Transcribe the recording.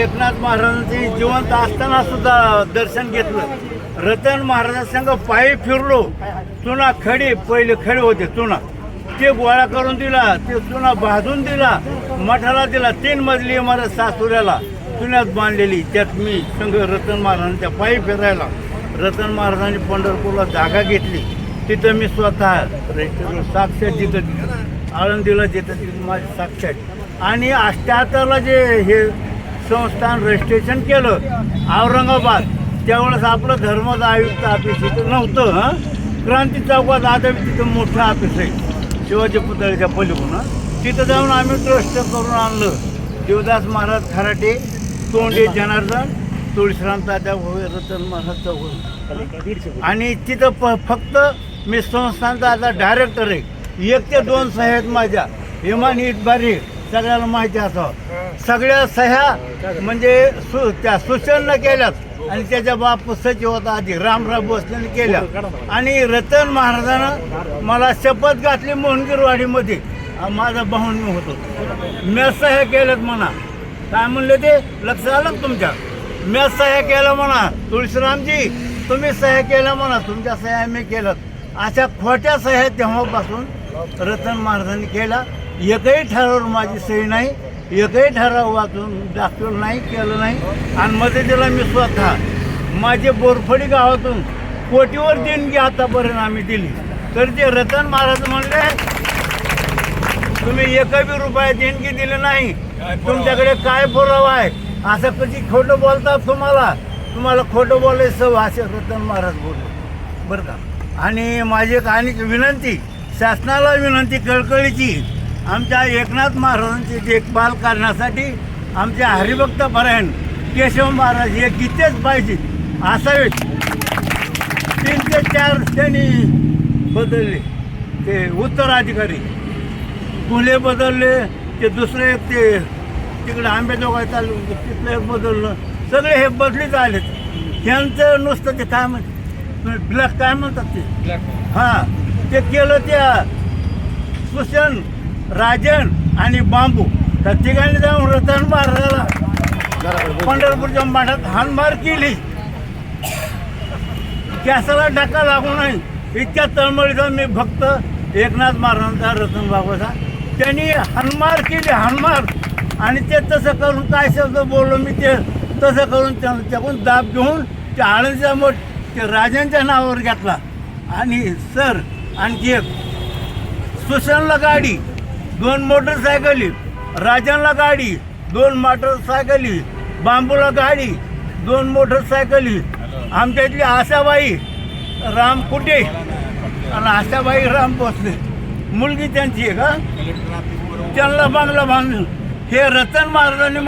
एकनाथ महाराजांचे जिवंत असताना सुद्धा दर्शन घेतलं. रतन महाराजांसंग पायी फिरलो. चुना खडी पहिले खडे होते चुना. ते गोळा करून दिला ते चुना भाजून दिला मठाला दिला तीन मजली इमारत सासुऱ्याला. चुन्यात बांधलेली त्यात मी संघ रतन महाराजांच्या पायी फिरायला. रतन महाराजांनी पंढरपूरला जागा घेतली. तिथं मी स्वतः साक्षात जिथं आळंदीला जिथं तिथं माझी साक्षात आणि अष्ट्याहत्तरला जे हे संस्थान रजिस्ट्रेशन केलं. औरंगाबाद. त्यावेळेस आपलं धर्माचं आयुक्त ऑफिस इथं नव्हतं हां? क्रांती चौकात आता तिथं मोठं ऑफिस आहे. शिवाजी पुतळ्याच्या पलीकडून तिथं जाऊन आम्ही ट्रस्ट करून आणलं. देवदास महाराज खराटे तोंडे जनार्दन तुळशीराम तात्या होय रतन महाराज चौक आणि तिथं प फक्त मी संस्थानचा आता डायरेक्टर आहे. एक ते दोन सह्या आहेत माझ्या. इमान इतबारी सगळ्याला माहिती असावं सगळ्या सह्या म्हणजे सु त्या सुचना केल्यात. आणि त्याच्या बाप सचिव होता आधी रामराव भोसलेने केल्या. आणि रतन महाराजानं मला शपथ घातली मोहनगिरवाडीमध्ये. माझा भाऊन मी होतो. मी सह्या केल्यात म्हणा. काय म्हणले ते? लक्ष आलं तुमच्या? मी सह्या केलं म्हणा. तुळशीरामजी तुम्ही सह्या केल्या म्हणा. तुमच्या सह्या मी केलं अशा खोट्या सह्या तेव्हापासून रतन महाराजांनी केला एकही ठरावर माझी सही नाही एकही ठराव वाचून दाखवलं नाही केलं नाही. आणि मदतीला मी स्वतः. माझे बोरफडी गावातून कोटीवर देणगी आतापर्यंत आम्ही दिली. तर ते रतन महाराज म्हणले तुम्ही एकही रुपया देणगी दिली नाही. तुमच्याकडे काय पुरावा आहे? असं कधी खोटं बोलतात तुम्हाला? तुम्हाला खोटं बोलायचं असे रतन महाराज बोलले. बरं का? आणि माझी एक आणि विनंती शासनाला विनंती कळकळीची आमच्या एकनाथ महाराजांची देखभाल करण्यासाठी आमच्या हरिभक्त परायण केशव महाराज हे कितीच पाहिजे असावेत तीन ते चार त्यांनी बदलले. ते उत्तराधिकारी. फुले बदलले ते दुसरे एक ते तिकडे आंबेजोगाई चालू तिथलं एक बदललं. सगळे हे बदलीत आलेत. त्यांचं नुसतं ते काय म्हणते ब्लॅक काय म्हणतात ते? हां ते केलं त्या सुशन राजन आणि बांबू त्या ठिकाणी जाऊन रतन महाराजाला पंढरपूरच्या मठात हानमार केली. कॅसाला टाका लागू नाही इतक्या तळमळीचा मी भक्त एकनाथ महाराजांचा रतन बाबाचा. त्यांनी हनमार केली हनमार. आणि ते तसं करून काय शब्द बोललो मी ते तसं करून त्या- त्याकडून दाब घेऊन त्या आळंदीचा मठ ते राजांच्या नावावर घेतला. आणि सर आणखी एक सुशनला गाडी. दोन मोटरसायकली राजांना गाडी दोन मोटरसायकली बांबूला गाडी दोन मोटरसायकली. आमच्या इथली आशाबाई राम कुटे आणि आशाबाई राम भोसले. मुलगी त्यांची आहे का? त्यांना बांगला बांधून. हे रतन महाराजांनी